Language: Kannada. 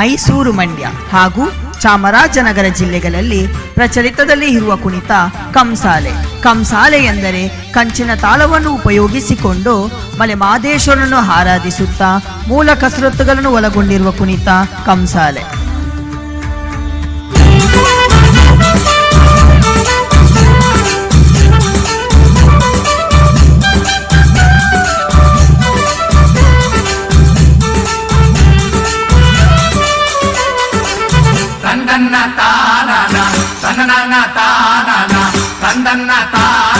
ಮೈಸೂರು ಮಂಡ್ಯ ಹಾಗೂ ಚಾಮರಾಜನಗರ ಜಿಲ್ಲೆಗಳಲ್ಲಿ ಪ್ರಚಲಿತದಲ್ಲಿ ಇರುವ ಕುಣಿತ ಕಂಸಾಲೆ. ಕಂಸಾಲೆ ಎಂದರೆ ಕಂಚಿನ ತಾಳವನ್ನು ಉಪಯೋಗಿಸಿಕೊಂಡು ಮಲೆ ಮಾದೇಶ್ವರನನ್ನು ಆರಾಧಿಸುತ್ತಾ ಮೂಲ ಕಸರತ್ತುಗಳನ್ನು ಒಳಗೊಂಡಿರುವ ಕುಣಿತ ಕಂಸಾಲೆ. తానా తన తానా తందన్న తానా